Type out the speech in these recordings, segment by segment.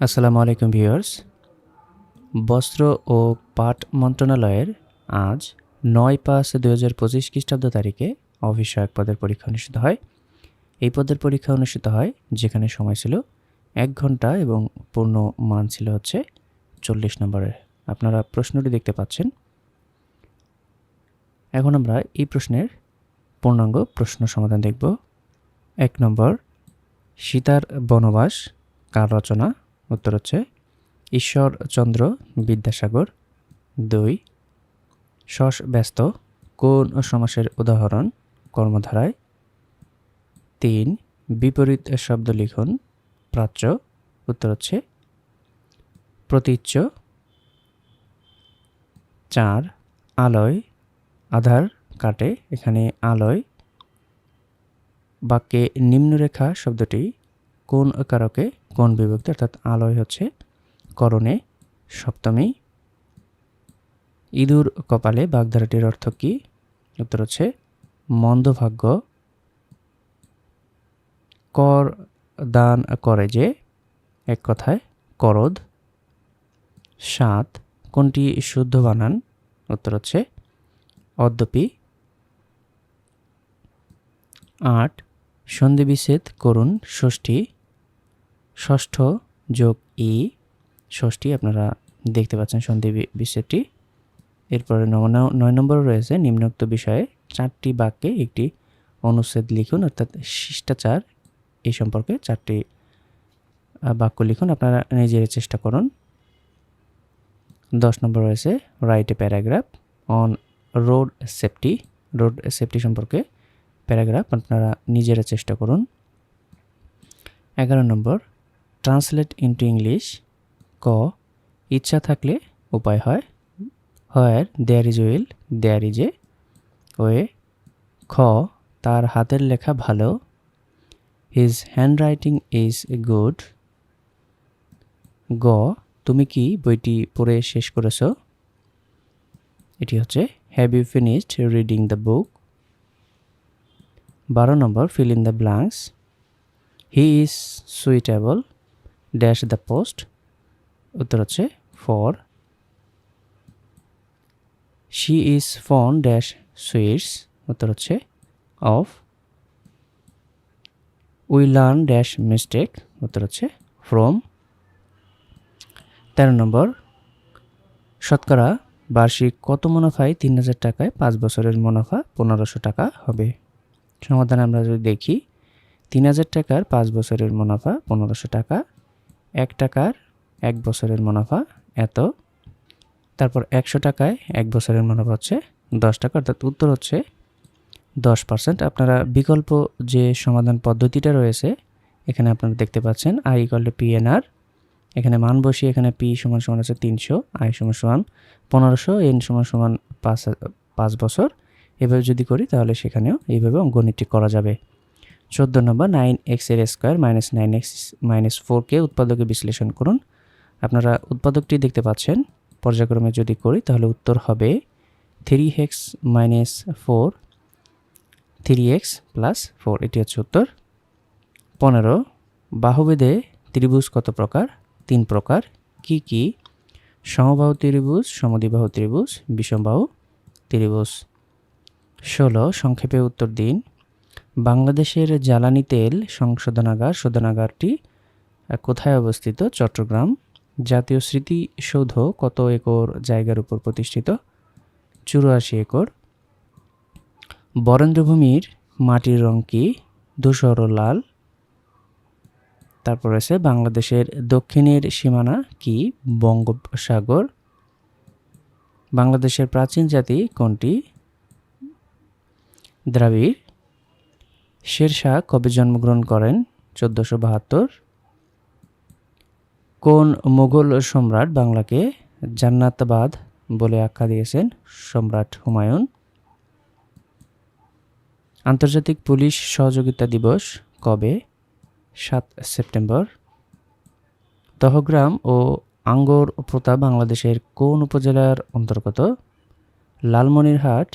আসসালামু আলাইকুম ভিউয়ার্স। বস্ত্র ও পাট মন্ত্রণালয়ের আজ নয় পাঁচ দুই হাজার পঁচিশ খ্রিস্টাব্দ তারিখে সহায়ক পদের পরীক্ষা অনুষ্ঠিত হয়। এই পদের পরীক্ষা অনুষ্ঠিত হয় যেখানে সময় ছিল এক ঘণ্টা এবং পূর্ণ মান ছিল হচ্ছে চল্লিশ নম্বরের। আপনারা প্রশ্নটি দেখতে পাচ্ছেন। এখন আমরা এই প্রশ্নের পূর্ণাঙ্গ প্রশ্ন সমাধান দেখব। এক নম্বর, সীতার বনবাস কার রচনা? উত্তর হচ্ছে ঈশ্বরচন্দ্র বিদ্যাসাগর দুই শস ব্যস্ত, কোন সমাসের উদাহরণ কর্মধারায়? তিন, বিপরীত শব্দ লিখন, প্রাচ্য, উত্তর হচ্ছে প্রতীচ্য। চার, আলয়, আধার কাটে, এখানে আলয়, বাক্যে নিম্নরেখা শব্দটি কোন কারকে কোন বিভক্তি, অর্থাৎ আলয় হচ্ছে করণে সপ্তমী। ইঁদুর কপালে বাগধারাটির অর্থ কী? উত্তর হচ্ছে মন্দভাগ্য। কর দান করে যে, এক কথায় করদ। সাত, কোনটি শুদ্ধ বানান? উত্তর হচ্ছে অদ্যপি। আট, সন্ধি বিচ্ছেদ করুন, ষষ্ঠী। ষষ্ঠ যোগ ই, ষষ্ঠী আপনারা দেখতে পাচ্ছেন সন্ধি বিচ্ছেদটি। এরপরে নয় নম্বর রয়েছে নিম্নোক্ত বিষয়ে চারটি বাক্যে একটি অনুচ্ছেদ লিখুন, অর্থাৎ শিষ্টাচার এই সম্পর্কে চারটি বাক্য লিখুন, আপনারা নিজের চেষ্টা করুন। দশ নম্বর রয়েছে write a paragraph on road safety road safety সম্পর্কে প্যারাগ্রাফ আপনারা নিজেরা চেষ্টা করুন। এগারো নম্বর ট্রান্সলেট ইন্টু ইংলিশ ক, ইচ্ছা থাকলে উপায় হয়। হয় there is will there is a way খ, তার হাতের লেখা ভালো। হিজ হ্যান্ডরাইটিং ইজ গুড গ, তুমি কি বইটি পড়ে শেষ করেছ? এটি হচ্ছে have you finished reading the book বারো নম্বর fill in the blanks he is suitable dash the post উত্তর হচ্ছে for she is fond dash sweets উত্তর হচ্ছে of we learn dash mistake উত্তর হচ্ছে ফ্রম তেরো নম্বর, শতকরা বার্ষিক কত মুনাফায় তিন হাজার টাকায় পাঁচ বছরের মুনাফা পনেরোশো টাকা হবে? সমাধান আমরা যদি দেখি, তিন হাজার টাকার পাঁচ বছরের মুনাফা পনেরোশো টাকা এক টাকার এক বছরের মুনাফা এত। তারপর একশো টাকায় এক বছরের মুনাফা হচ্ছে দশ টাকা। অর্থাৎ উত্তর হচ্ছে দশ পার্সেন্ট। আপনারা বিকল্প যে সমাধান পদ্ধতিটা রয়েছে, এখানে আপনারা দেখতে পাচ্ছেন আই ইকাল টু পিএনআর এখানে মান বসিয়ে এখানে পি সমান সমান আছে তিনশো আই সমান সমান পনেরোশো এন সমান সমান পাঁচ পাঁচ বছর। এভাবে যদি করি তাহলে সেখানেও এইভাবে অঙ্কনীতি করা যাবে। চোদ্দ নম্বর নাইন এক্সের square minus nine X minus ফোরকে উৎপাদকে বিশ্লেষণ করুন। আপনারা উৎপাদকটি দেখতে পাচ্ছেন। পর্যায়ক্রমে যদি করি, তাহলে উত্তর হবে three X minus four three X plus four এটি হচ্ছে উত্তর। পনেরো, বাহুবেদে ত্রিভুজ কত প্রকার? তিন প্রকার। কি কি? সমবাহু ত্রিভুজ, সমদ্বিবাহু ত্রিভুজ, বিষমবাহু ত্রিভুজ। ষোলো, সংক্ষেপে উত্তর দিন। বাংলাদেশের জ্বালানি তেল সংশোধনাগার শোধনাগারটি কোথায় অবস্থিত? চট্টগ্রাম। জাতীয় স্মৃতিসৌধ কত একর জায়গার উপর প্রতিষ্ঠিত? চুরাশি একর। বরেন্দ্রভূমির মাটির রং কি? ধূসর লাল। তারপর আছে বাংলাদেশের দক্ষিণের সীমানা কি? বঙ্গোপসাগর। বাংলাদেশের প্রাচীন জাতি কোনটি? দ্রাবিড়। শেরশাহ কবে জন্মগ্রহণ করেন? চোদ্দোশো বাহাত্তর। কোন মুঘল সম্রাট বাংলাকে জান্নাতবাদ বলে আখ্যা দিয়েছেন? সম্রাট হুমায়ুন। আন্তর্জাতিক পুলিশ সহযোগিতা দিবস কবে? সাত সেপ্টেম্বর। দহগ্রাম ও আঙ্গর প্রতা বাংলাদেশের কোন উপজেলার অন্তর্গত? লালমনিরহাট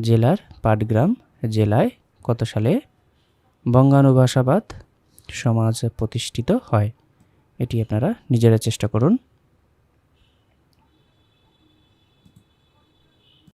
জেলার পাটগ্রাম জেলায় কত সালে? বঙ্গানুভাষাবাদ সমাজ প্রতিষ্ঠিত হয়। এটি আপনারা নিজেরা চেষ্টা করুন।